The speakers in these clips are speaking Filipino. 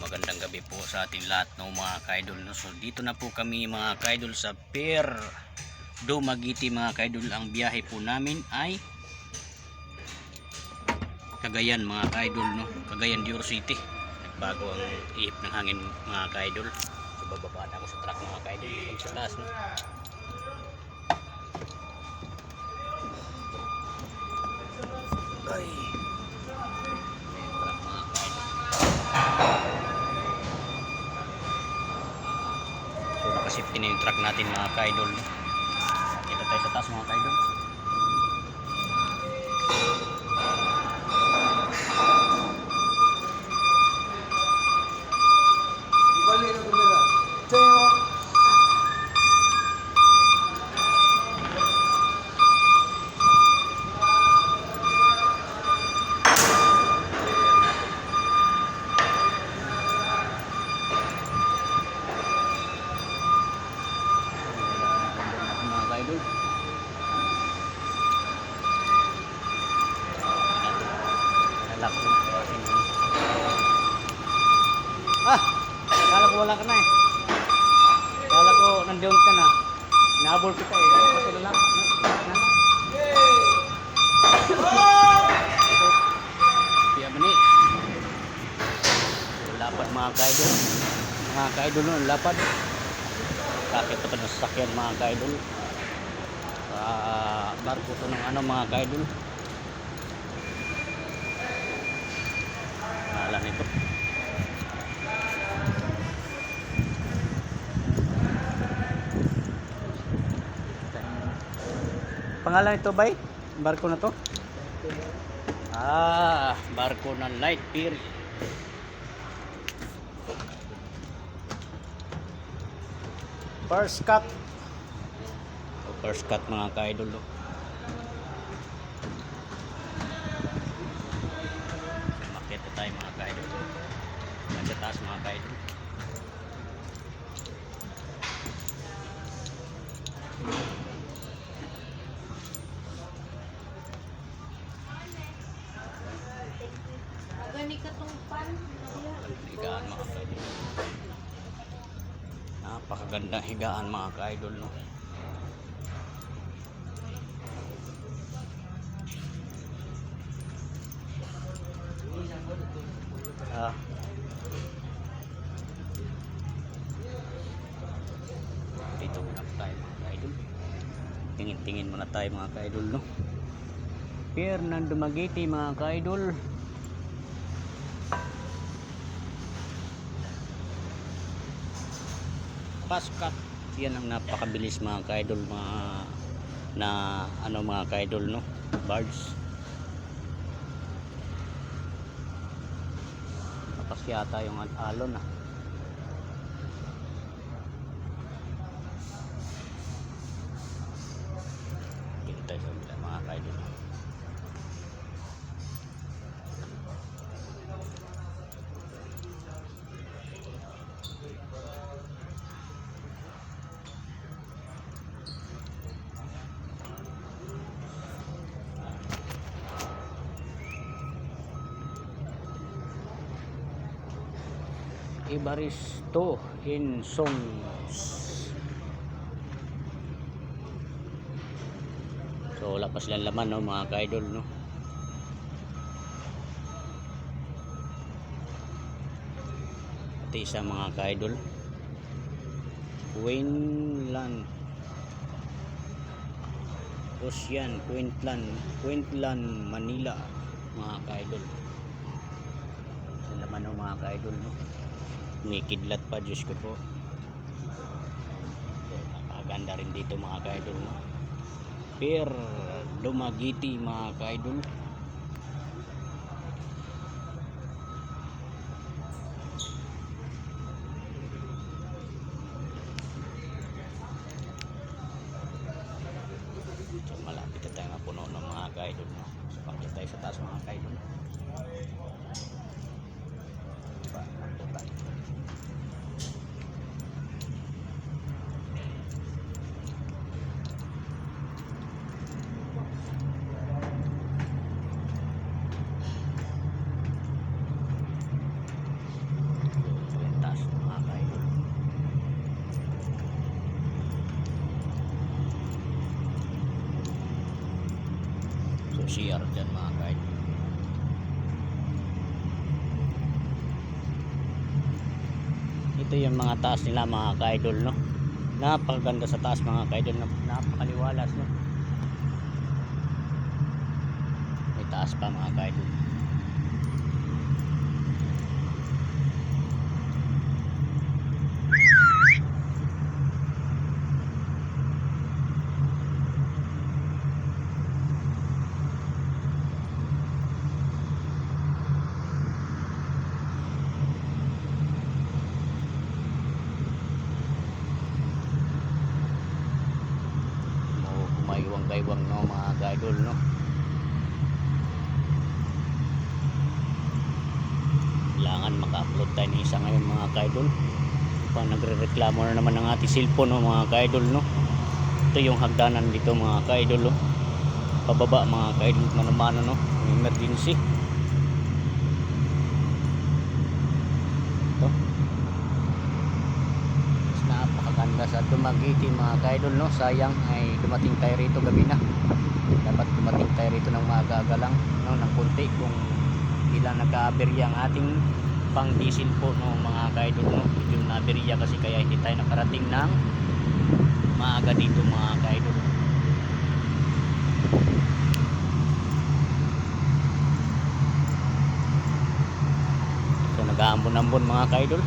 magandang gabi po sa ating lahat ng mga kaidol. No? So dito na po kami mga kaidol sa Pier Dumagiti mga kaidol. Ang biyahe po namin ay Cagayan mga kaidol. No? Cagayan Dior City. Bago ang ihip ng hangin mga kaidol. So bababa na ako sa truck mga kaidol. Sa taas. No? Ay. Nakasafety na yung truck natin mga ka-idol. Kita tayo sa taas mga ka-idol. Ibalik na kamera. Tayo. mga ka-idol. Nalak mo. Ah! Kala ko wala ka na eh. Kala ko nandiyon ka na. Naabol kita eh. Pato na lang. Kaya ba ni? Lapad mga ka-idol. Mga ka-idol nun, lapad. Kapit pa ng sasakyan mga ka-idol. Sa barko to ng ano mga ka-idol. Pangalan nito. Pangalan nito bay? Barko na to? Ah, barko ng light pier. First cut. First cut mga ka-idol. oh. Makita tayo mga ka-idol. Nasa taas mga ka-idol. Gani ka tong pan. higaan mga ka-idol. Napakagandang higaan mga ka-idol. No? Ah. Dito muna tayo mga ka-idol. Tingin-tingin muna tayo mga ka-idol. No? Ng Dumaguete mga ka-idol. Paskat. Yan ang napakabilis mga ka-idol mga na ano mga ka-idol no? Birds tapos yata yung al- alon ah Ibaristo in songs. So wala pa silang laman no mga ka-idol no. Pati isa mga ka-idol. Queenland. Ocean, Queensland, Queensland, Manila mga ka-idol. Laman ng mga ka-idol no may kidlat pa Diyos ko po so, napakaganda rin dito mga ka-idol? Pier Dumagiti mga ka-idol so malapit na tayo mapuno ng mga ka-idol no? so pakita tayo sa taas mga ka-idol Diba? Nandun tayo. CR dyan mga kaidol. Ito yung mga taas nila mga kaidol no. Napakaganda sa taas mga kaidol. Nap- Napakaliwalas no. May taas pa mga kaidol. Kumayuwang-kaywang no mga kaidol no? Kailangan maka-upload tayo ng isa ngayon mga kaidol pang nagre-reklamo na naman ng ating cellphone no mga kaidol no? Ito yung hagdanan dito mga kaidol no pababa mga kaidol mano-mano no? Emergency ito mas napakaganda sa Dumagiti mga kaidol no? Sayang ay dumating tayo rito gabi na. Dapat dumating tayo rito ng maaga lang no? Ng kunti kung ilang nagka-aberya ang ating pang diesel po no? Mga kaidol no? Medyo na-aberya kasi kaya hindi tayo nakarating ng maaga dito mga kaidol. So nag-aambon-ambon mga kaidol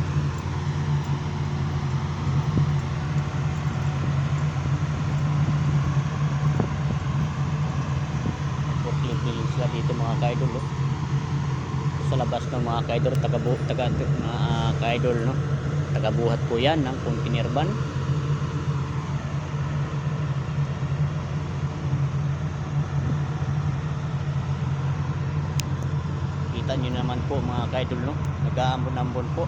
forklift nila sila dito mga kaidol oh. sa labas ng mga kaidol taga, taga mga ah, kaidol no? Tagabuhat po yan ng container van kita nyo naman po mga kaidol no? Nag-aambon-ambon po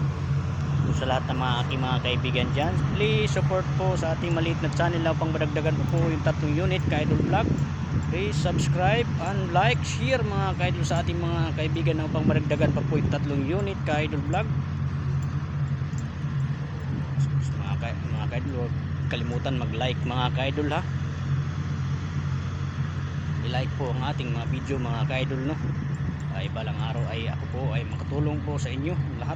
So, sa lahat ng mga aking mga kaibigan dyan. Please support po sa ating maliit na channel na pang madagdagan po po yung tatlong unit kaidol vlog. Please subscribe and like share mga kaidol sa ating mga kaibigan na pang madagdagan pa po yung tatlong unit kaidol vlog. So, mga, ka- mga kaidol huwag kalimutan mag like mga kaidol ha. I-like po ang ating mga video mga kaidol no. Ay balang araw ay ako po ay makatulong po sa inyo lahat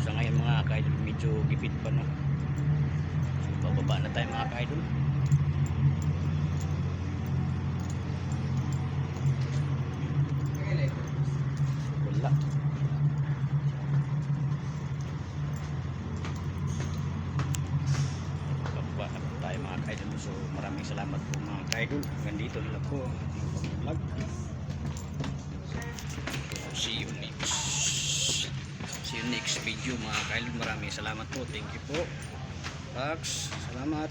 sa ngayon mga kaidol medyo gipit pa no? So bababa na tayo mga kaidol. Wala. Bababa na po mga kaidol. So maraming salamat po mga kaidol. Hanggang dito na po ang ating vlog. See you next you next video mga kaidol maraming salamat po. Thank you po. Pax salamat